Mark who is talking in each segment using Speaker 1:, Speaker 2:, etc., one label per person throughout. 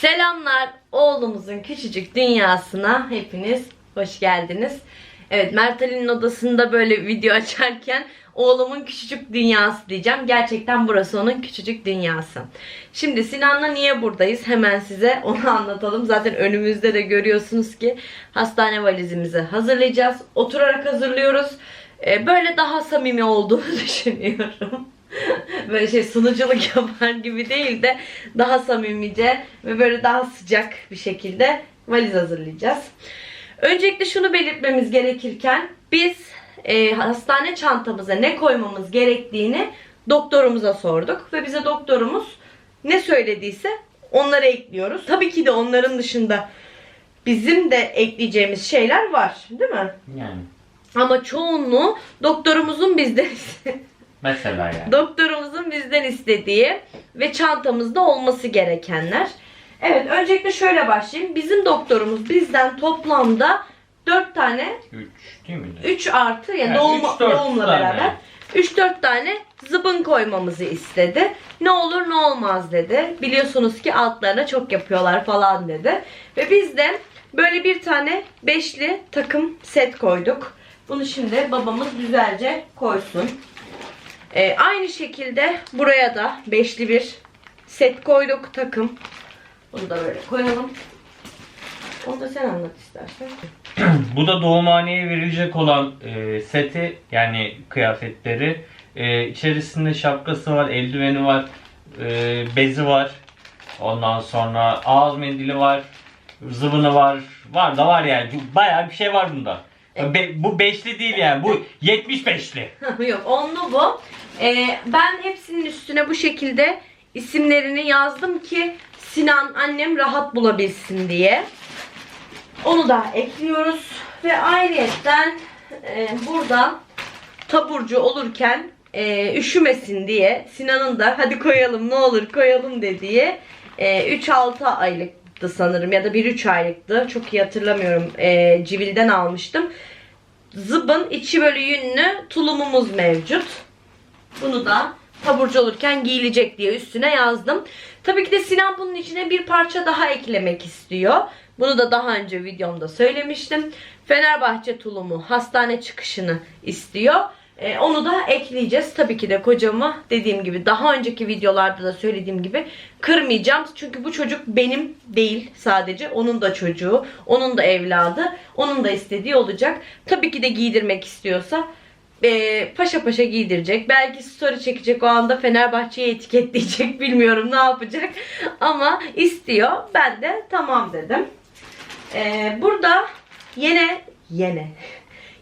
Speaker 1: Selamlar oğlumuzun küçücük dünyasına hepiniz hoş geldiniz. Evet Mert Ali'nin odasında böyle video açarken oğlumun küçücük dünyası diyeceğim. Gerçekten burası onun küçücük dünyası. Şimdi Sinan'la niye buradayız? Hemen size onu anlatalım. Zaten önümüzde de görüyorsunuz ki hastane valizimizi hazırlayacağız. Oturarak hazırlıyoruz. Ee, Böyle daha samimi olduğunu düşünüyorum. böyle şey sunuculuk yapar gibi değil de daha samimice ve böyle daha sıcak bir şekilde valiz hazırlayacağız. Öncelikle şunu belirtmemiz gerekirken biz e, hastane çantamıza ne koymamız gerektiğini doktorumuza sorduk ve bize doktorumuz ne söylediyse onları ekliyoruz. Tabii ki de onların dışında bizim de ekleyeceğimiz şeyler var, değil mi?
Speaker 2: Yani.
Speaker 1: Ama çoğunluğu doktorumuzun bizden
Speaker 2: Mesela yani.
Speaker 1: Doktorumuzun bizden istediği ve çantamızda olması gerekenler. Evet öncelikle şöyle başlayayım. Bizim doktorumuz bizden toplamda 4 tane
Speaker 2: 3 değil mi?
Speaker 1: 3 artı yani
Speaker 2: Evet,
Speaker 1: doğum,
Speaker 2: üç,
Speaker 1: doğumla
Speaker 2: tane.
Speaker 1: beraber 3-4 tane zıbın koymamızı istedi. Ne olur ne olmaz dedi. Biliyorsunuz ki altlarına çok yapıyorlar falan dedi. Ve biz de böyle bir tane beşli takım set koyduk. Bunu şimdi babamız güzelce koysun. Ee, aynı şekilde buraya da beşli bir set koyduk takım. Bunu da böyle koyalım. Onu da sen anlat istersen.
Speaker 2: Bu da doğumhaneye verilecek olan e, seti yani kıyafetleri. E, içerisinde şapkası var, eldiveni var, e, bezi var. Ondan sonra ağız mendili var, zıvını var. Var da var yani. Bayağı bir şey var bunda. Be- bu beşli değil yani. Bu 75'li.
Speaker 1: Yok onlu bu. Ee, ben hepsinin üstüne bu şekilde isimlerini yazdım ki Sinan annem rahat bulabilsin diye. Onu da ekliyoruz. Ve ayrıyetten e, burada taburcu olurken e, üşümesin diye Sinan'ın da hadi koyalım ne olur koyalım dediği e, 3-6 aylıktı sanırım ya da 1-3 aylıktı. Çok iyi hatırlamıyorum. E, Civil'den almıştım. Zıbın içi böyle yünlü tulumumuz mevcut. Bunu da taburcu olurken giyilecek diye üstüne yazdım. Tabii ki de Sinan bunun içine bir parça daha eklemek istiyor. Bunu da daha önce videomda söylemiştim. Fenerbahçe tulumu hastane çıkışını istiyor. Ee, onu da ekleyeceğiz. Tabii ki de kocamı dediğim gibi daha önceki videolarda da söylediğim gibi kırmayacağım. Çünkü bu çocuk benim değil sadece. Onun da çocuğu, onun da evladı, onun da istediği olacak. Tabii ki de giydirmek istiyorsa e, paşa paşa giydirecek. Belki story çekecek o anda Fenerbahçe'yi etiketleyecek. Bilmiyorum ne yapacak. Ama istiyor. Ben de tamam dedim. E, burada yine yine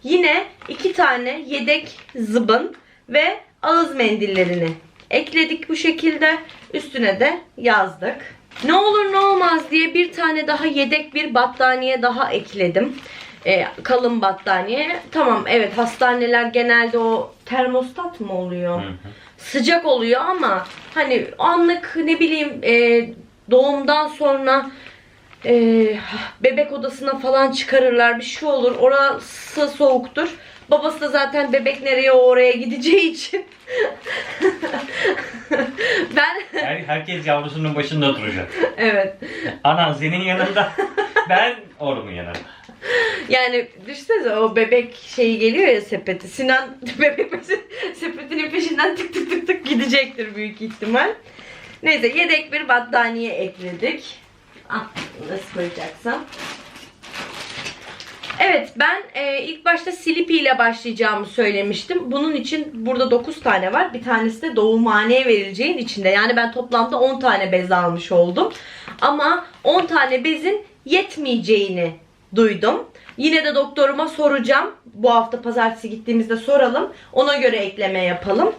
Speaker 1: yine iki tane yedek zıbın ve ağız mendillerini ekledik bu şekilde. Üstüne de yazdık. Ne olur ne olmaz diye bir tane daha yedek bir battaniye daha ekledim. Ee, kalın battaniye. Tamam evet hastaneler genelde o termostat mı oluyor?
Speaker 2: Hı hı.
Speaker 1: Sıcak oluyor ama hani anlık ne bileyim e, doğumdan sonra e, bebek odasına falan çıkarırlar bir şey olur. Orası soğuktur. Babası da zaten bebek nereye oraya gideceği için. ben
Speaker 2: Her, herkes yavrusunun başında duracak.
Speaker 1: evet.
Speaker 2: Anan senin yanında, ben oğlumun yanında.
Speaker 1: Yani düşünsenize o bebek şeyi geliyor ya sepeti. Sinan bebek sepetinin peşinden tık tık tık tık gidecektir büyük ihtimal. Neyse yedek bir battaniye ekledik. Ah nasıl koyacaksam. Evet ben e, ilk başta Slippy ile başlayacağımı söylemiştim. Bunun için burada 9 tane var. Bir tanesi de doğumhaneye verileceğin içinde. Yani ben toplamda 10 tane bez almış oldum. Ama 10 tane bezin yetmeyeceğini duydum. Yine de doktoruma soracağım. Bu hafta pazartesi gittiğimizde soralım. Ona göre ekleme yapalım.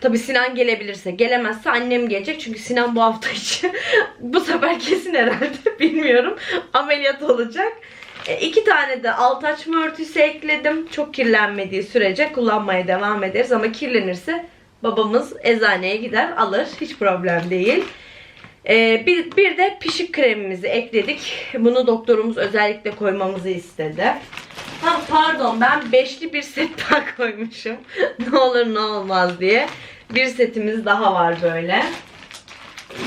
Speaker 1: Tabi Sinan gelebilirse. Gelemezse annem gelecek. Çünkü Sinan bu hafta içi bu sefer kesin herhalde bilmiyorum. Ameliyat olacak. E, iki tane de alt açma örtüsü ekledim. Çok kirlenmediği sürece kullanmaya devam ederiz. Ama kirlenirse babamız eczaneye gider alır. Hiç problem değil. Ee, bir, bir de pişik kremimizi ekledik. Bunu doktorumuz özellikle koymamızı istedi. Ha, pardon ben beşli bir set daha koymuşum. ne olur ne olmaz diye. Bir setimiz daha var böyle.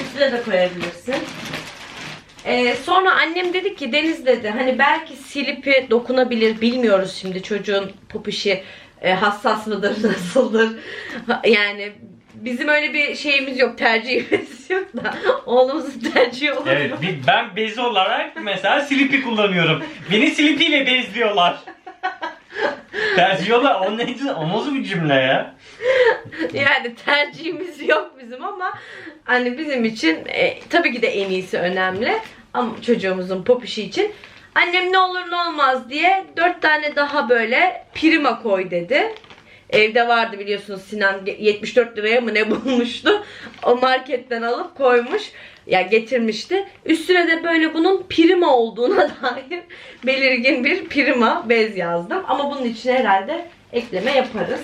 Speaker 1: Üstüne de koyabilirsin. Ee, sonra annem dedi ki Deniz dedi hani belki silipi dokunabilir bilmiyoruz şimdi çocuğun popişi e, hassas mıdır nasıldır yani bizim öyle bir şeyimiz yok tercihimiz yok da oğlumuzun tercihi olur
Speaker 2: Evet
Speaker 1: mu?
Speaker 2: ben bez olarak mesela Slippy kullanıyorum. Beni Slippy ile bezliyorlar. Bezliyorlar. O, ne, o nasıl bir cümle ya?
Speaker 1: Yani tercihimiz yok bizim ama hani bizim için e, tabii ki de en iyisi önemli. Ama çocuğumuzun popişi için. Annem ne olur ne olmaz diye dört tane daha böyle prima koy dedi. Evde vardı biliyorsunuz Sinan 74 liraya mı ne bulmuştu. O marketten alıp koymuş. Ya getirmişti. Üstüne de böyle bunun prima olduğuna dair belirgin bir prima bez yazdım. Ama bunun içine herhalde ekleme yaparız.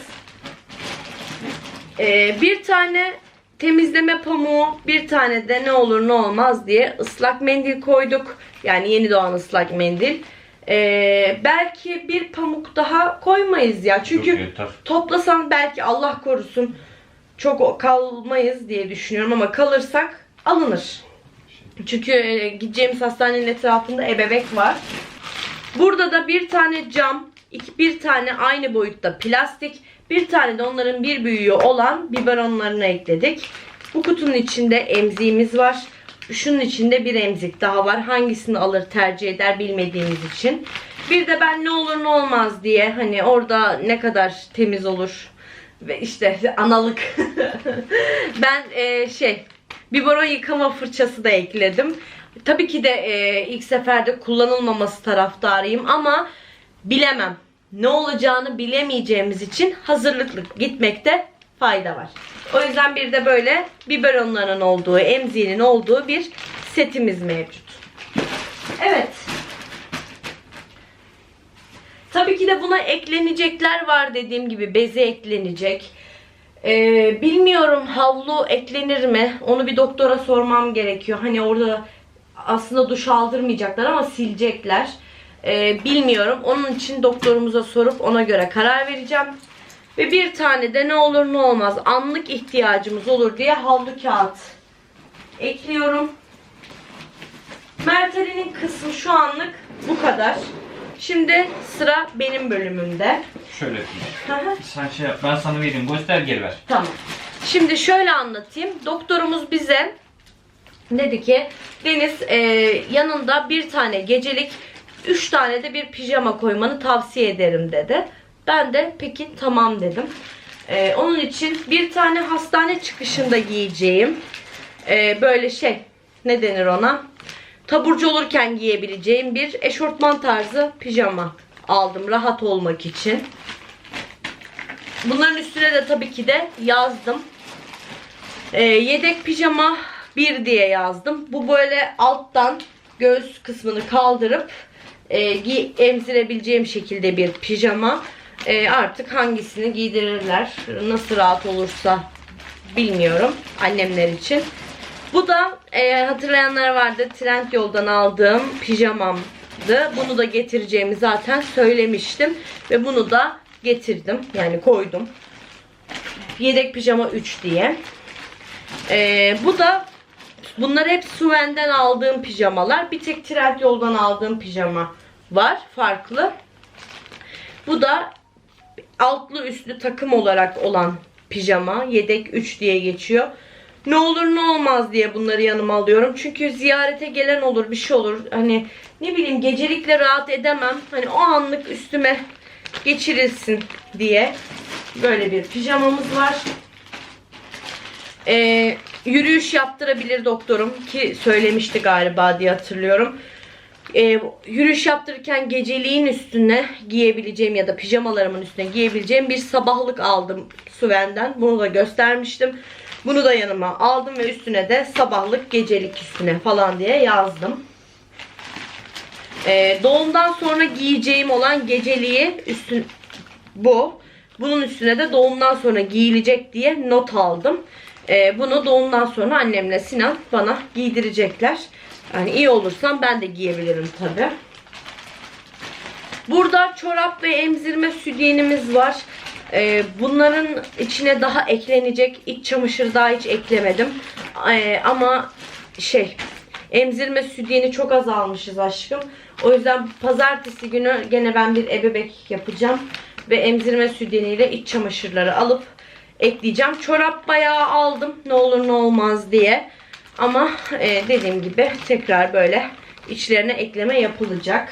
Speaker 1: Ee, bir tane temizleme pamuğu, bir tane de ne olur ne olmaz diye ıslak mendil koyduk. Yani yeni doğan ıslak mendil. Ee, belki bir pamuk daha koymayız ya. Çünkü
Speaker 2: Yok, yeter.
Speaker 1: toplasam belki Allah korusun çok kalmayız diye düşünüyorum ama kalırsak alınır. Çünkü e, gideceğimiz hastanenin etrafında ebebek var. Burada da bir tane cam, iki, bir tane aynı boyutta plastik, bir tane de onların bir büyüğü olan biberonlarını ekledik. Bu kutunun içinde emziğimiz var. Şunun içinde bir emzik daha var. Hangisini alır tercih eder bilmediğimiz için. Bir de ben ne olur ne olmaz diye hani orada ne kadar temiz olur ve işte analık. ben e, şey biberon yıkama fırçası da ekledim. Tabii ki de e, ilk seferde kullanılmaması taraftarıyım ama bilemem. Ne olacağını bilemeyeceğimiz için hazırlıklı gitmekte fayda var. O yüzden bir de böyle biberonların olduğu, emziğinin olduğu bir setimiz mevcut. Evet. Tabii ki de buna eklenecekler var dediğim gibi beze eklenecek. Ee, bilmiyorum havlu eklenir mi? Onu bir doktora sormam gerekiyor. Hani orada aslında duş aldırmayacaklar ama silecekler. Ee, bilmiyorum. Onun için doktorumuza sorup ona göre karar vereceğim. Ve bir tane de ne olur ne olmaz anlık ihtiyacımız olur diye havlu kağıt ekliyorum. Merteli'nin kısmı şu anlık bu kadar. Şimdi sıra benim bölümümde.
Speaker 2: Şöyle yapayım. Sen şey yap. Ben sana vereyim. Göster geri ver.
Speaker 1: Tamam. Şimdi şöyle anlatayım. Doktorumuz bize dedi ki Deniz e, yanında bir tane gecelik üç tane de bir pijama koymanı tavsiye ederim dedi. Ben de peki tamam dedim. E, onun için bir tane hastane çıkışında giyeceğim e, böyle şey ne denir ona taburcu olurken giyebileceğim bir eşortman tarzı pijama aldım rahat olmak için. Bunların üstüne de tabii ki de yazdım. Ee, yedek pijama 1 diye yazdım. Bu böyle alttan göğüs kısmını kaldırıp e, emzirebileceğim şekilde bir pijama. E, artık hangisini giydirirler, nasıl rahat olursa bilmiyorum annemler için. Bu da e, hatırlayanlar vardı trend yoldan aldığım pijamamdı. Bunu da getireceğimi zaten söylemiştim. Ve bunu da getirdim. Yani koydum. Yedek pijama 3 diye. E, bu da bunlar hep Suven'den aldığım pijamalar. Bir tek trend yoldan aldığım pijama var. Farklı. Bu da altlı üstlü takım olarak olan pijama. Yedek 3 diye geçiyor. Ne olur ne olmaz diye bunları yanıma alıyorum. Çünkü ziyarete gelen olur bir şey olur. Hani ne bileyim gecelikle rahat edemem. Hani o anlık üstüme geçirilsin diye. Böyle bir pijamamız var. Ee, yürüyüş yaptırabilir doktorum ki söylemişti galiba diye hatırlıyorum. Ee, yürüyüş yaptırırken geceliğin üstüne giyebileceğim ya da pijamalarımın üstüne giyebileceğim bir sabahlık aldım Suven'den. Bunu da göstermiştim. Bunu da yanıma aldım ve üstüne de sabahlık gecelik üstüne falan diye yazdım. Ee, doğumdan sonra giyeceğim olan geceliği üstün bu. Bunun üstüne de doğumdan sonra giyilecek diye not aldım. Ee, bunu doğumdan sonra annemle Sinan bana giydirecekler. Yani iyi olursam ben de giyebilirim tabi. Burada çorap ve emzirme sütyenimiz var. Ee, bunların içine daha eklenecek iç çamaşır daha hiç eklemedim. Ee, ama şey Emzirme sütyeni çok az almışız aşkım. O yüzden pazartesi günü gene ben bir ebebek yapacağım. Ve emzirme sütyeniyle iç çamaşırları alıp ekleyeceğim. Çorap bayağı aldım ne olur ne olmaz diye. Ama e, dediğim gibi tekrar böyle içlerine ekleme yapılacak.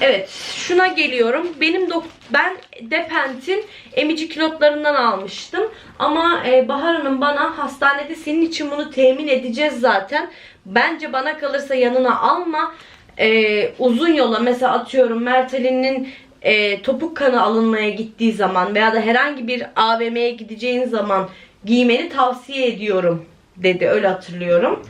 Speaker 1: Evet, şuna geliyorum. Benim ben Depent'in emici kilotlarından almıştım. Ama e, Bahar Hanım bana hastanede senin için bunu temin edeceğiz zaten. Bence bana kalırsa yanına alma. E, uzun yola mesela atıyorum Merteli'nin e, topuk kanı alınmaya gittiği zaman veya da herhangi bir AVM'ye gideceğin zaman giymeni tavsiye ediyorum dedi. Öyle hatırlıyorum.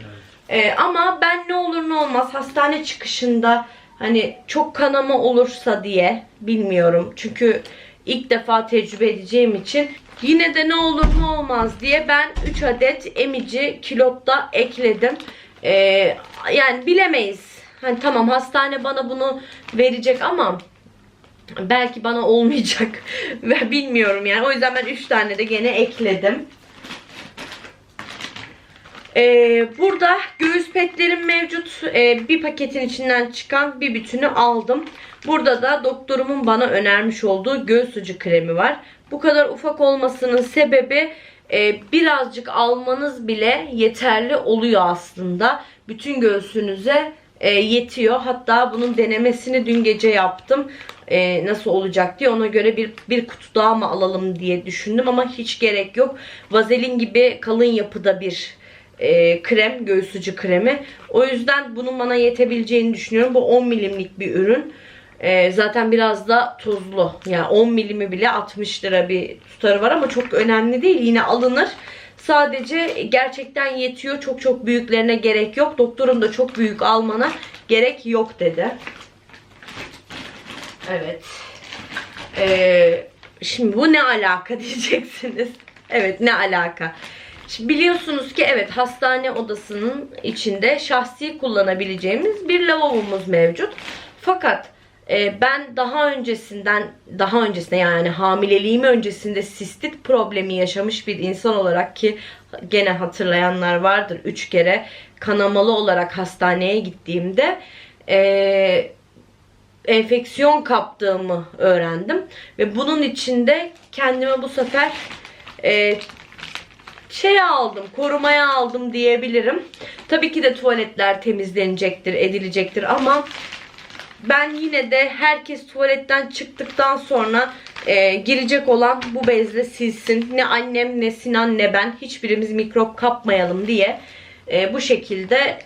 Speaker 1: Ee, ama ben ne olur ne olmaz hastane çıkışında hani çok kanama olursa diye bilmiyorum. Çünkü ilk defa tecrübe edeceğim için yine de ne olur ne olmaz diye ben 3 adet emici kilotta ekledim. Ee, yani bilemeyiz. Hani tamam hastane bana bunu verecek ama belki bana olmayacak ve bilmiyorum yani. O yüzden ben 3 tane de gene ekledim. Ee, burada göğüs petlerim mevcut. Ee, bir paketin içinden çıkan bir bütünü aldım. Burada da doktorumun bana önermiş olduğu göğüs ucu kremi var. Bu kadar ufak olmasının sebebi e, birazcık almanız bile yeterli oluyor aslında. Bütün göğsünüze e, yetiyor. Hatta bunun denemesini dün gece yaptım. E, nasıl olacak diye ona göre bir, bir kutu daha mı alalım diye düşündüm ama hiç gerek yok. Vazelin gibi kalın yapıda bir e, krem, göğüsücü kremi. O yüzden bunun bana yetebileceğini düşünüyorum. Bu 10 milimlik bir ürün. E, zaten biraz da tuzlu. Yani 10 milimi bile 60 lira bir tutarı var ama çok önemli değil. Yine alınır. Sadece gerçekten yetiyor. Çok çok büyüklerine gerek yok. Doktorum da çok büyük almana gerek yok dedi. Evet. Ee, şimdi bu ne alaka diyeceksiniz. Evet ne alaka. Biliyorsunuz ki evet hastane odasının içinde şahsi kullanabileceğimiz bir lavabomuz mevcut. Fakat e, ben daha öncesinden daha öncesinde yani hamileliğim öncesinde sistit problemi yaşamış bir insan olarak ki gene hatırlayanlar vardır 3 kere kanamalı olarak hastaneye gittiğimde e, enfeksiyon kaptığımı öğrendim. Ve bunun içinde kendime bu sefer e, şey aldım, korumaya aldım diyebilirim. Tabii ki de tuvaletler temizlenecektir, edilecektir ama ben yine de herkes tuvaletten çıktıktan sonra e, girecek olan bu bezle silsin. Ne annem, ne Sinan, ne ben hiçbirimiz mikrop kapmayalım diye e, bu şekilde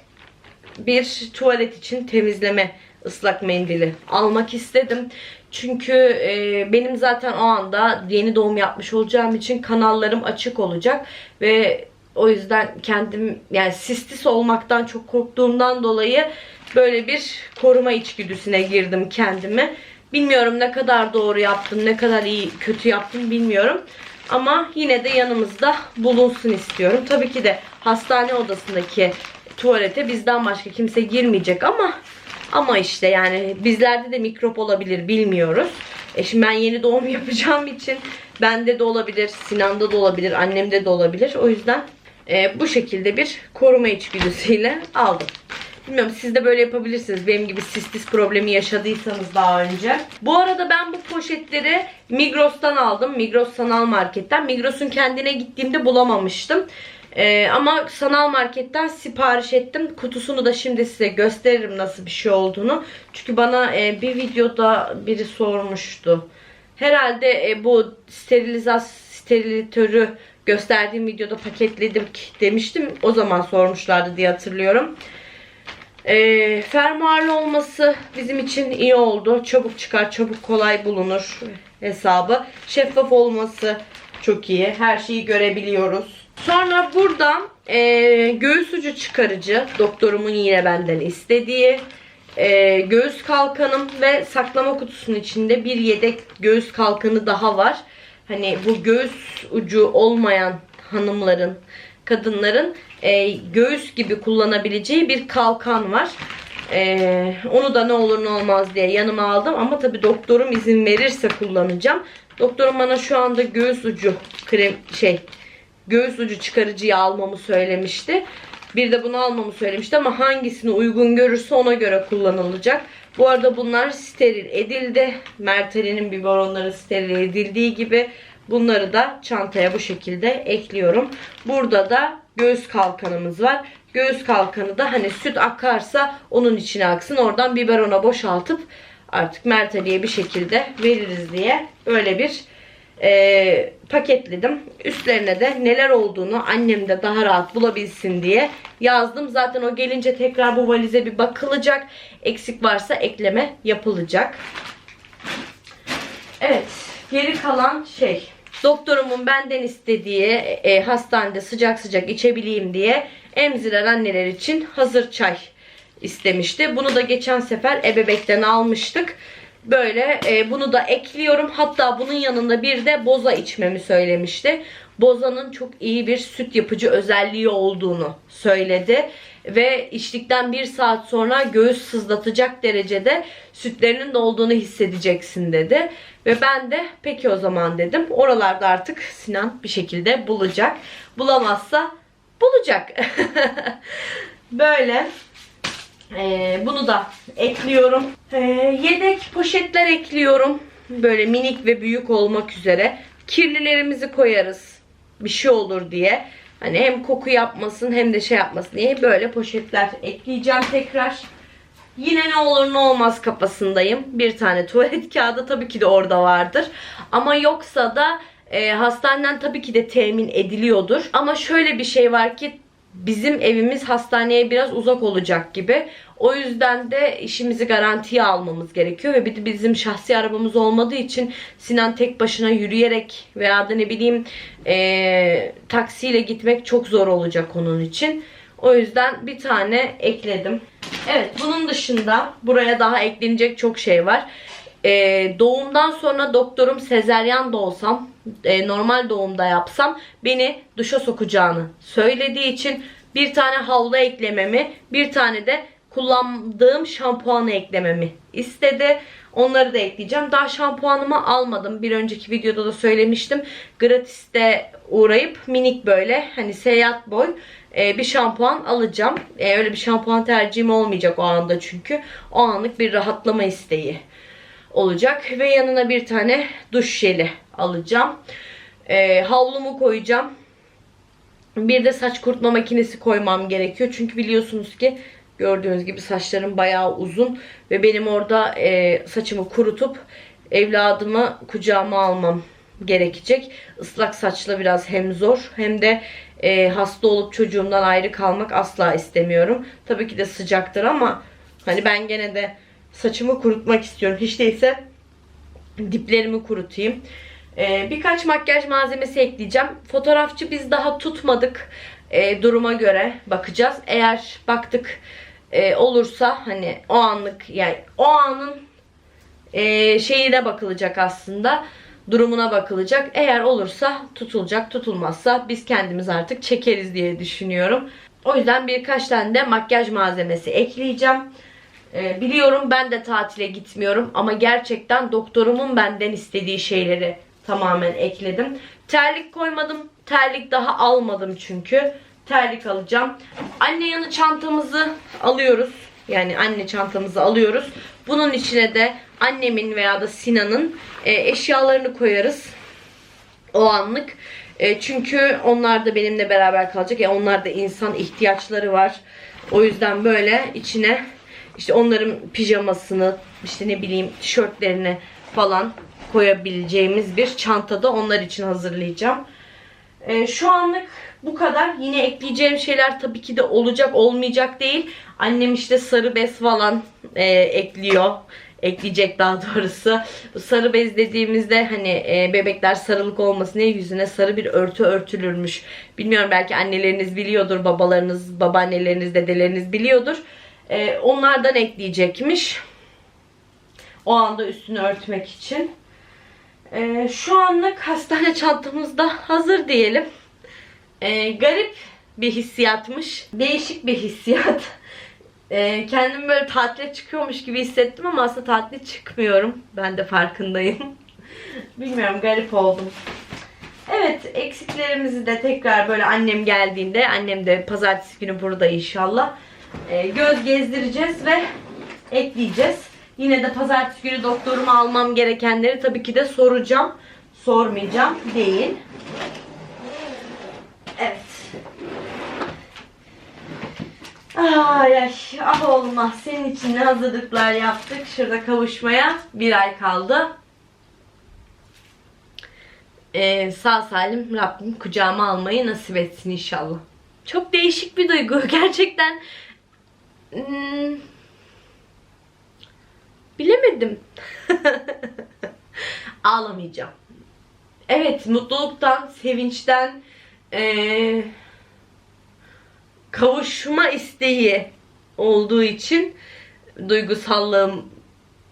Speaker 1: bir tuvalet için temizleme ıslak mendili almak istedim. Çünkü e, benim zaten o anda yeni doğum yapmış olacağım için kanallarım açık olacak ve o yüzden kendim yani sistis olmaktan çok korktuğumdan dolayı böyle bir koruma içgüdüsüne girdim kendime. Bilmiyorum ne kadar doğru yaptım, ne kadar iyi kötü yaptım bilmiyorum. Ama yine de yanımızda bulunsun istiyorum. Tabii ki de hastane odasındaki tuvalete bizden başka kimse girmeyecek ama ama işte yani bizlerde de mikrop olabilir bilmiyoruz. E şimdi ben yeni doğum yapacağım için bende de olabilir, Sinan'da da olabilir, annemde de olabilir. O yüzden e, bu şekilde bir koruma içgüdüsüyle aldım. Bilmiyorum siz de böyle yapabilirsiniz. Benim gibi sistis problemi yaşadıysanız daha önce. Bu arada ben bu poşetleri Migros'tan aldım. Migros sanal marketten. Migros'un kendine gittiğimde bulamamıştım. Ee, ama sanal marketten sipariş ettim. Kutusunu da şimdi size gösteririm nasıl bir şey olduğunu. Çünkü bana e, bir videoda biri sormuştu. Herhalde e, bu sterilizasyon sterilitörü gösterdiğim videoda paketledim demiştim. O zaman sormuşlardı diye hatırlıyorum. E, fermuarlı olması bizim için iyi oldu. Çabuk çıkar, çabuk kolay bulunur hesabı. Şeffaf olması çok iyi. Her şeyi görebiliyoruz. Sonra burada e, göğüs ucu çıkarıcı doktorumun yine benden istediği e, göğüs kalkanım ve saklama kutusunun içinde bir yedek göğüs kalkanı daha var. Hani bu göğüs ucu olmayan hanımların, kadınların e, göğüs gibi kullanabileceği bir kalkan var. E, onu da ne olur ne olmaz diye yanıma aldım ama tabi doktorum izin verirse kullanacağım. Doktorum bana şu anda göğüs ucu krem şey göğüs ucu çıkarıcıyı almamı söylemişti. Bir de bunu almamı söylemişti ama hangisini uygun görürse ona göre kullanılacak. Bu arada bunlar steril edildi. Merteli'nin biberonları steril edildiği gibi bunları da çantaya bu şekilde ekliyorum. Burada da göğüs kalkanımız var. Göğüs kalkanı da hani süt akarsa onun içine aksın. Oradan biberona boşaltıp artık Merteli'ye bir şekilde veririz diye böyle bir e, paketledim. Üstlerine de neler olduğunu annem de daha rahat bulabilsin diye yazdım. Zaten o gelince tekrar bu valize bir bakılacak. Eksik varsa ekleme yapılacak. Evet. Geri kalan şey. Doktorumun benden istediği e, hastanede sıcak sıcak içebileyim diye emziren anneler için hazır çay istemişti. Bunu da geçen sefer ebebekten almıştık. Böyle e, bunu da ekliyorum. Hatta bunun yanında bir de boza içmemi söylemişti. Bozanın çok iyi bir süt yapıcı özelliği olduğunu söyledi. Ve içtikten bir saat sonra göğüs sızlatacak derecede sütlerinin de olduğunu hissedeceksin dedi. Ve ben de peki o zaman dedim. Oralarda artık Sinan bir şekilde bulacak. Bulamazsa bulacak. Böyle. Ee, bunu da ekliyorum. Ee, yedek poşetler ekliyorum. Böyle minik ve büyük olmak üzere. Kirlilerimizi koyarız. Bir şey olur diye. Hani hem koku yapmasın hem de şey yapmasın diye böyle poşetler ekleyeceğim tekrar. Yine ne olur ne olmaz kafasındayım. Bir tane tuvalet kağıdı tabii ki de orada vardır. Ama yoksa da e, hastaneden tabii ki de temin ediliyordur. Ama şöyle bir şey var ki bizim evimiz hastaneye biraz uzak olacak gibi. O yüzden de işimizi garantiye almamız gerekiyor ve bir de bizim şahsi arabamız olmadığı için Sinan tek başına yürüyerek veya da ne bileyim eee, taksiyle gitmek çok zor olacak onun için. O yüzden bir tane ekledim. Evet bunun dışında buraya daha eklenecek çok şey var. Ee, doğumdan sonra doktorum sezeryan da olsam e, normal doğumda yapsam beni duşa sokacağını söylediği için bir tane havlu eklememi bir tane de kullandığım şampuanı eklememi istedi. Onları da ekleyeceğim. Daha şampuanımı almadım. Bir önceki videoda da söylemiştim. Gratis'te uğrayıp minik böyle hani seyahat boy e, bir şampuan alacağım. E, öyle bir şampuan tercihim olmayacak o anda çünkü. O anlık bir rahatlama isteği olacak. Ve yanına bir tane duş jeli alacağım. E, havlumu koyacağım. Bir de saç kurutma makinesi koymam gerekiyor. Çünkü biliyorsunuz ki gördüğünüz gibi saçlarım bayağı uzun. Ve benim orada e, saçımı kurutup evladımı kucağıma almam gerekecek. Islak saçla biraz hem zor hem de e, hasta olup çocuğumdan ayrı kalmak asla istemiyorum. Tabii ki de sıcaktır ama hani ben gene de saçımı kurutmak istiyorum. Hiç değilse diplerimi kurutayım. Ee, birkaç makyaj malzemesi ekleyeceğim. Fotoğrafçı biz daha tutmadık. Ee, duruma göre bakacağız. Eğer baktık e, olursa hani o anlık yani o anın e, şeyine bakılacak aslında. Durumuna bakılacak. Eğer olursa tutulacak. Tutulmazsa biz kendimiz artık çekeriz diye düşünüyorum. O yüzden birkaç tane de makyaj malzemesi ekleyeceğim. Ee, biliyorum ben de tatile gitmiyorum ama gerçekten doktorumun benden istediği şeyleri tamamen ekledim. Terlik koymadım. Terlik daha almadım çünkü. Terlik alacağım. Anne yanı çantamızı alıyoruz. Yani anne çantamızı alıyoruz. Bunun içine de annemin veya da Sinan'ın e, eşyalarını koyarız. O anlık. E, çünkü onlar da benimle beraber kalacak. Yani onlar da insan ihtiyaçları var. O yüzden böyle içine işte onların pijamasını, işte ne bileyim tişörtlerini falan koyabileceğimiz bir çantada onlar için hazırlayacağım. Ee, şu anlık bu kadar. Yine ekleyeceğim şeyler tabii ki de olacak olmayacak değil. Annem işte sarı bez falan e, ekliyor. Ekleyecek daha doğrusu. Bu sarı bez dediğimizde hani e, bebekler sarılık olmasın diye yüzüne sarı bir örtü örtülürmüş. Bilmiyorum belki anneleriniz biliyordur, babalarınız, babaanneleriniz, dedeleriniz biliyordur. E, onlardan ekleyecekmiş. O anda üstünü örtmek için. Ee, şu anlık hastane çantamız da hazır diyelim. Ee, garip bir hissiyatmış. Değişik bir hissiyat. Ee, kendimi böyle tatile çıkıyormuş gibi hissettim ama aslında tatile çıkmıyorum. Ben de farkındayım. Bilmiyorum garip oldum. Evet eksiklerimizi de tekrar böyle annem geldiğinde annem de pazartesi günü burada inşallah e, göz gezdireceğiz ve ekleyeceğiz. Yine de pazartesi günü doktoruma almam gerekenleri tabii ki de soracağım. Sormayacağım değil. Evet. Ay ay ah olmaz. Senin için ne hazırlıklar yaptık. Şurada kavuşmaya bir ay kaldı. Ee, sağ salim Rabbim kucağıma almayı nasip etsin inşallah. Çok değişik bir duygu. Gerçekten hmm, bilemedim. Ağlamayacağım. Evet mutluluktan, sevinçten, ee, kavuşma isteği olduğu için duygusallığım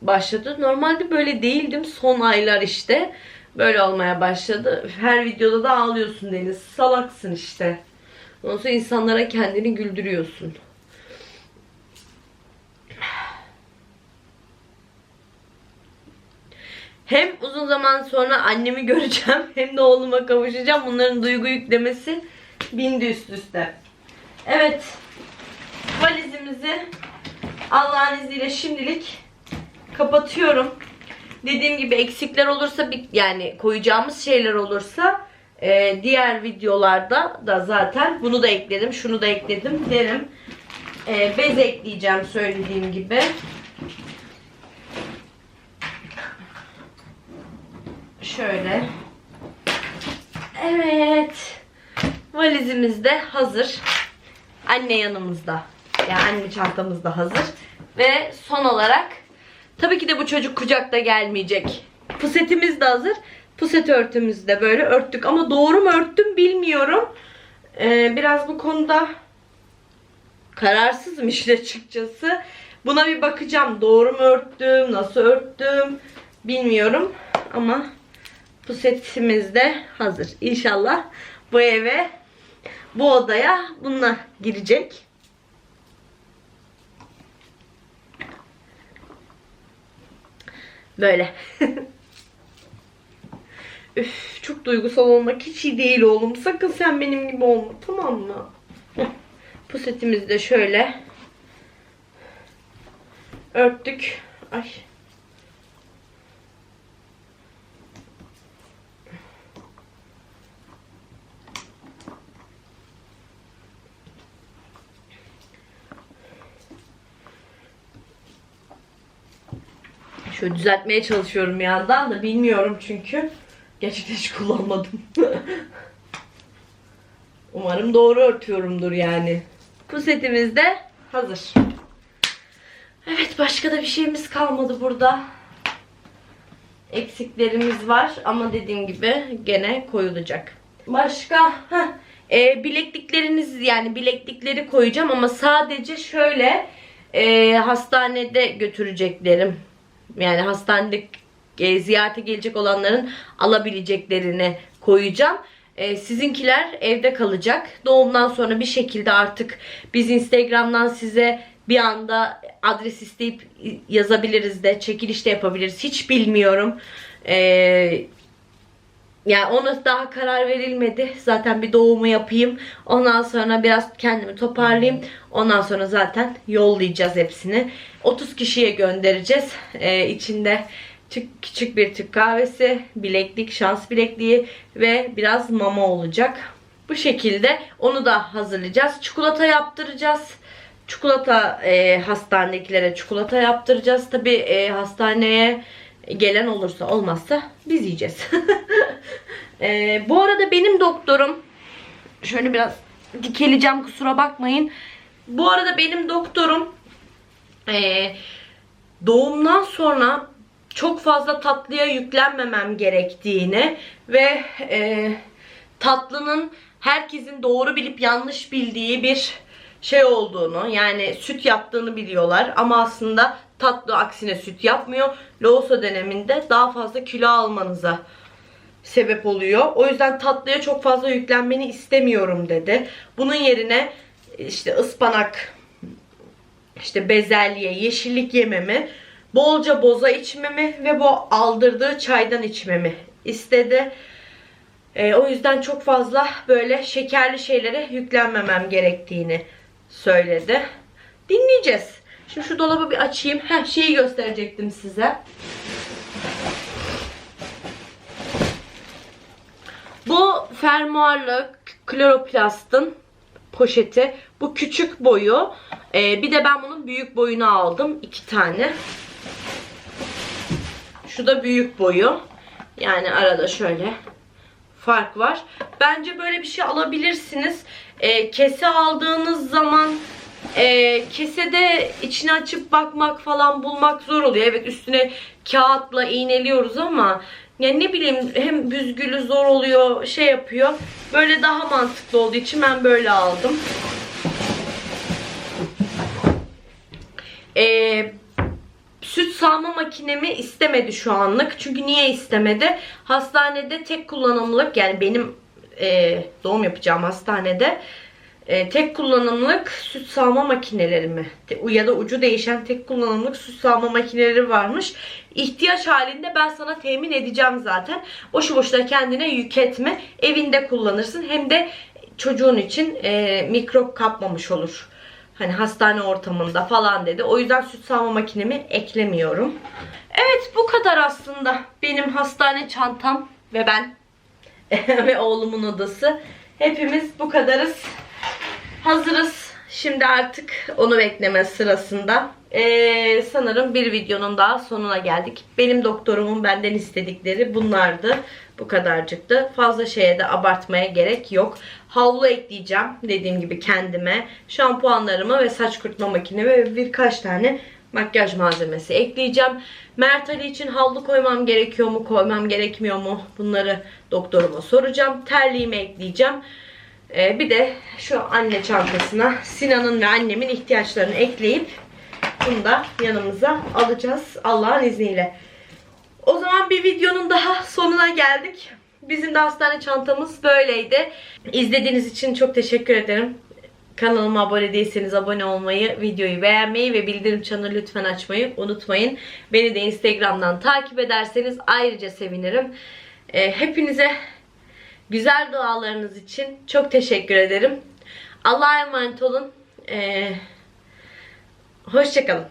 Speaker 1: başladı. Normalde böyle değildim. Son aylar işte böyle olmaya başladı. Her videoda da ağlıyorsun Deniz. Salaksın işte. Ondan sonra insanlara kendini güldürüyorsun. Hem uzun zaman sonra annemi göreceğim hem de oğluma kavuşacağım. Bunların duygu yüklemesi bindi üst üste. Evet. Valizimizi Allah'ın izniyle şimdilik kapatıyorum. Dediğim gibi eksikler olursa yani koyacağımız şeyler olursa e, diğer videolarda da zaten bunu da ekledim, şunu da ekledim derim. E, bez ekleyeceğim söylediğim gibi. Şöyle. Evet. Valizimiz de hazır. Anne yanımızda. Yani anne çantamız da hazır. Ve son olarak tabii ki de bu çocuk kucakta gelmeyecek. Pusetimiz de hazır. Puset örtümüzü de böyle örttük. Ama doğru mu örttüm bilmiyorum. Ee, biraz bu konuda kararsızım işte açıkçası. Buna bir bakacağım. Doğru mu örttüm, nasıl örttüm bilmiyorum. Ama pusetimiz de hazır. İnşallah bu eve bu odaya bununla girecek. Böyle. Üf, çok duygusal olmak hiç iyi değil oğlum. Sakın sen benim gibi olma tamam mı? Pusetimizi de şöyle örttük. Ay. Şöyle düzeltmeye çalışıyorum yandan da bilmiyorum çünkü. Gerçekten hiç kullanmadım. Umarım doğru örtüyorumdur yani. Pusetimiz de hazır. Evet başka da bir şeyimiz kalmadı burada. Eksiklerimiz var ama dediğim gibi gene koyulacak. Başka e, bileklikleriniz yani bileklikleri koyacağım ama sadece şöyle e, hastanede götüreceklerim yani hastanede ziyarete gelecek olanların alabileceklerini koyacağım. E, sizinkiler evde kalacak. Doğumdan sonra bir şekilde artık biz Instagram'dan size bir anda adres isteyip yazabiliriz de çekiliş de yapabiliriz. Hiç bilmiyorum. Eee yani ona daha karar verilmedi. Zaten bir doğumu yapayım. Ondan sonra biraz kendimi toparlayayım. Ondan sonra zaten yollayacağız hepsini. 30 kişiye göndereceğiz. Ee, içinde küçük, bir Türk kahvesi, bileklik, şans bilekliği ve biraz mama olacak. Bu şekilde onu da hazırlayacağız. Çikolata yaptıracağız. Çikolata e, hastanedekilere çikolata yaptıracağız. Tabi e, hastaneye gelen olursa olmazsa biz yiyeceğiz. Ee, bu arada benim doktorum şöyle biraz dikeleceğim kusura bakmayın. Bu arada benim doktorum ee, doğumdan sonra çok fazla tatlıya yüklenmemem gerektiğini ve ee, tatlının herkesin doğru bilip yanlış bildiği bir şey olduğunu yani süt yaptığını biliyorlar ama aslında tatlı aksine süt yapmıyor. Loğusa döneminde daha fazla kilo almanıza sebep oluyor. O yüzden tatlıya çok fazla yüklenmeni istemiyorum dedi. Bunun yerine işte ıspanak, işte bezelye, yeşillik yememi, bolca boza içmemi ve bu aldırdığı çaydan içmemi istedi. E, o yüzden çok fazla böyle şekerli şeylere yüklenmemem gerektiğini söyledi. Dinleyeceğiz. Şimdi şu dolabı bir açayım. Her şeyi gösterecektim size. Bu fermuarlı kloroplastın poşeti. Bu küçük boyu. Ee, bir de ben bunun büyük boyunu aldım. iki tane. Şu da büyük boyu. Yani arada şöyle fark var. Bence böyle bir şey alabilirsiniz. Ee, kese aldığınız zaman e, kesede içini açıp bakmak falan bulmak zor oluyor. Evet üstüne kağıtla iğneliyoruz ama yani ne bileyim hem büzgülü zor oluyor şey yapıyor. Böyle daha mantıklı olduğu için ben böyle aldım. Ee, süt sağma makinemi istemedi şu anlık. Çünkü niye istemedi? Hastanede tek kullanımlık yani benim e, doğum yapacağım hastanede e, tek kullanımlık süt sağma makineleri mi? Ya da ucu değişen tek kullanımlık süt sağma makineleri varmış. İhtiyaç halinde ben sana temin edeceğim zaten. Boşu boşuna kendine yük etme. Evinde kullanırsın. Hem de çocuğun için e, mikrop kapmamış olur. Hani hastane ortamında falan dedi. O yüzden süt sağma makinemi eklemiyorum. Evet bu kadar aslında benim hastane çantam ve ben ve oğlumun odası. Hepimiz bu kadarız. Hazırız. Şimdi artık onu bekleme sırasında. Ee, sanırım bir videonun daha sonuna geldik. Benim doktorumun benden istedikleri bunlardı. Bu kadarcıktı. Fazla şeye de abartmaya gerek yok. Havlu ekleyeceğim. Dediğim gibi kendime. Şampuanlarımı ve saç kurutma makinemi ve birkaç tane makyaj malzemesi ekleyeceğim. Mert Ali için havlu koymam gerekiyor mu, koymam gerekmiyor mu? Bunları doktoruma soracağım. Terliğimi ekleyeceğim. Ee, bir de şu anne çantasına Sinan'ın ve annemin ihtiyaçlarını ekleyip bunu da yanımıza alacağız Allah'ın izniyle. O zaman bir videonun daha sonuna geldik. Bizim de hastane çantamız böyleydi. İzlediğiniz için çok teşekkür ederim. Kanalıma abone değilseniz abone olmayı, videoyu beğenmeyi ve bildirim çanını lütfen açmayı unutmayın. Beni de Instagram'dan takip ederseniz ayrıca sevinirim. Ee, hepinize güzel dualarınız için çok teşekkür ederim. Allah'a emanet olun. Ee, hoşçakalın.